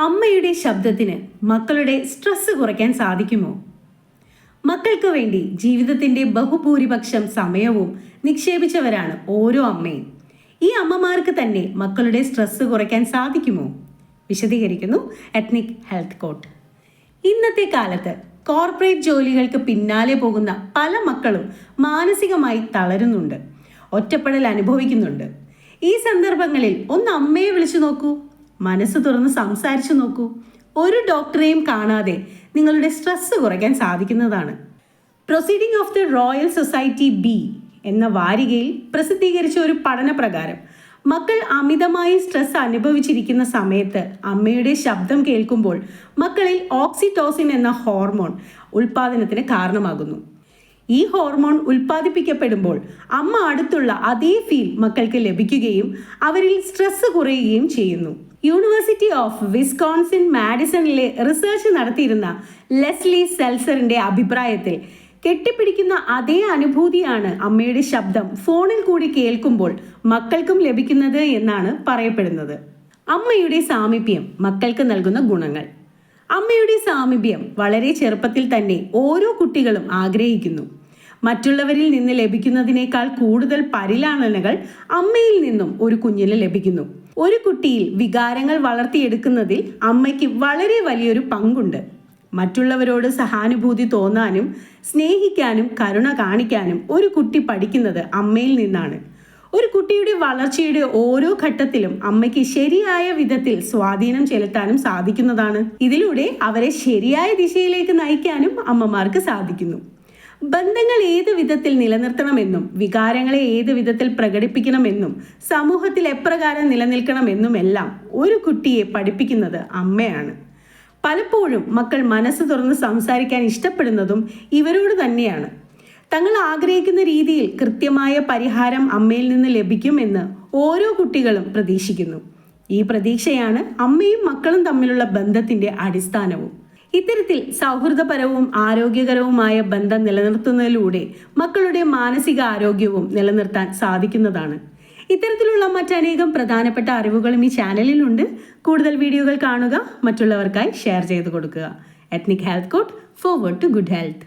അമ്മയുടെ ശബ്ദത്തിന് മക്കളുടെ സ്ട്രെസ് കുറയ്ക്കാൻ സാധിക്കുമോ? മക്കൾക്ക് വേണ്ടി ജീവിതത്തിന്റെ ബഹുഭൂരിപക്ഷം സമയവും നിക്ഷേപിച്ചവരാണ് ഓരോ അമ്മയും. ഈ അമ്മമാർക്ക് തന്നെ മക്കളുടെ സ്ട്രെസ് കുറയ്ക്കാൻ സാധിക്കുമോ? വിശദീകരിക്കുന്നു എത്നിക് ഹെൽത്ത് കോട്ട് ഇന്നത്തെ കാലത്ത് കോർപ്പറേറ്റ് ജോലികൾക്ക് പിന്നാലെ പോകുന്ന പല മക്കളും മാനസികമായി തളരുന്നുണ്ട്. ഒറ്റപ്പെടൽ അനുഭവിക്കുന്നുണ്ട്. ഈ സന്ദർഭങ്ങളിൽ ഒന്ന് അമ്മയെ വിളിച്ചു നോക്കൂ. മനസ്സ് തുറന്ന് സംസാരിച്ചു നോക്കൂ. ഒരു ഡോക്ടറെയും കാണാതെ നിങ്ങളുടെ സ്ട്രെസ് കുറയ്ക്കാൻ സാധിക്കുന്നതാണ്. Proceeding of the Royal Society B എന്ന വാരികയിൽ പ്രസിദ്ധീകരിച്ച ഒരു പഠന പ്രകാരം മക്കൾ അമിതമായി സ്ട്രെസ് അനുഭവിച്ചിരിക്കുന്ന സമയത്ത് അമ്മയുടെ ശബ്ദം കേൾക്കുമ്പോൾ മക്കളിൽ ഓക്സിറ്റോസിൻ എന്ന ഹോർമോൺ ഉൽപാദനത്തിന് കാരണമാകുന്നു. ഈ ഹോർമോൺ ഉൽപ്പാദിപ്പിക്കപ്പെടുമ്പോൾ അമ്മ അടുത്തുള്ള അതേ ഫീൽ മക്കൾക്ക് ലഭിക്കുകയും അവരിൽ സ്ട്രെസ് കുറയുകയും ചെയ്യുന്നു. യൂണിവേഴ്സിറ്റി ഓഫ് വിസ്കോൺസിൻ മാഡിസണിലെ റിസർച്ച് നടത്തിയിരുന്ന ലെസ്ലി സെൽസറിന്റെ അഭിപ്രായത്തിൽ കെട്ടിപ്പിടിക്കുന്ന അതേ അനുഭൂതിയാണ് അമ്മയുടെ ശബ്ദം ഫോണിൽ കൂടി കേൾക്കുമ്പോൾ മക്കൾക്കും ലഭിക്കുന്നത് എന്നാണ് പറയപ്പെടുന്നത്. അമ്മയുടെ സാമീപ്യം മക്കൾക്ക് നൽകുന്ന ഗുണങ്ങൾ. അമ്മയുടെ സാമീപ്യം വളരെ ചെറുപ്പത്തിൽ തന്നെ ഓരോ കുട്ടികളും ആഗ്രഹിക്കുന്നു. മറ്റുള്ളവരിൽ നിന്ന് ലഭിക്കുന്നതിനേക്കാൾ കൂടുതൽ പരിലാളനകൾ അമ്മയിൽ നിന്നും ഒരു കുഞ്ഞിന് ലഭിക്കുന്നു. ഒരു കുട്ടിയിൽ വികാരങ്ങൾ വളർത്തിയെടുക്കുന്നതിൽ അമ്മയ്ക്ക് വളരെ വലിയൊരു പങ്കുണ്ട്. മറ്റുള്ളവരോട് സഹാനുഭൂതി തോന്നാനും സ്നേഹിക്കാനും കരുണ കാണിക്കാനും ഒരു കുട്ടി പഠിക്കുന്നത് അമ്മയിൽ നിന്നാണ്. ഒരു കുട്ടിയുടെ വളർച്ചയുടെ ഓരോ ഘട്ടത്തിലും അമ്മയ്ക്ക് ശരിയായ വിധത്തിൽ സ്വാധീനം ചെലുത്താനും സാധിക്കുന്നതാണ്. ഇതിലൂടെ അവരെ ശരിയായ ദിശയിലേക്ക് നയിക്കാനും അമ്മമാർക്ക് സാധിക്കുന്നു. ബന്ധങ്ങൾ ഏത് വിധത്തിൽ നിലനിർത്തണമെന്നും വികാരങ്ങളെ ഏത് വിധത്തിൽ പ്രകടിപ്പിക്കണമെന്നും സമൂഹത്തിൽ എപ്രകാരം നിലനിൽക്കണമെന്നുമെല്ലാം ഒരു കുട്ടിയെ പഠിപ്പിക്കുന്നത് അമ്മയാണ്. പലപ്പോഴും മക്കൾ മനസ്സ് തുറന്ന് സംസാരിക്കാൻ ഇഷ്ടപ്പെടുന്നതും ഇവരോട് തന്നെയാണ്. തങ്ങൾ ആഗ്രഹിക്കുന്ന രീതിയിൽ കൃത്യമായ പരിഹാരം അമ്മയിൽ നിന്ന് ലഭിക്കുമെന്ന് ഓരോ കുട്ടികളും പ്രതീക്ഷിക്കുന്നു. ഈ പ്രതീക്ഷയാണ് അമ്മയും മക്കളും തമ്മിലുള്ള ബന്ധത്തിന്റെ അടിസ്ഥാനവും. ഇത്തരത്തിൽ സൗഹൃദപരവും ആരോഗ്യകരവുമായ ബന്ധം നിലനിർത്തുന്നതിലൂടെ മക്കളുടെ മാനസിക ആരോഗ്യവും നിലനിർത്താൻ സാധിക്കുന്നതാണ്. ഇത്തരത്തിലുള്ള മറ്റനേകം പ്രധാനപ്പെട്ട അറിവുകളും ഈ ചാനലിലുണ്ട്. കൂടുതൽ വീഡിയോകൾ കാണുക മറ്റുള്ളവർക്കായി ഷെയർ ചെയ്ത് കൊടുക്കുക. Ethnic health court forward to good health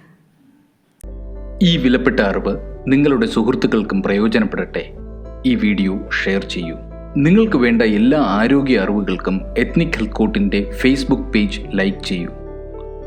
ഈ വിലപ്പെട്ട അറിവ് നിങ്ങളുടെ സുഹൃത്തുക്കൾക്കും പ്രയോജനപ്പെടട്ടെ. ഈ വീഡിയോ ഷെയർ ചെയ്യൂ. നിങ്ങൾക്ക് വേണ്ട എല്ലാ ആരോഗ്യ അറിവുകൾക്കും എത്നിക് ഹെൽത്ത് കോട്ടിന്റെ ഫേസ്ബുക്ക് പേജ് ലൈക്ക് ചെയ്യൂ.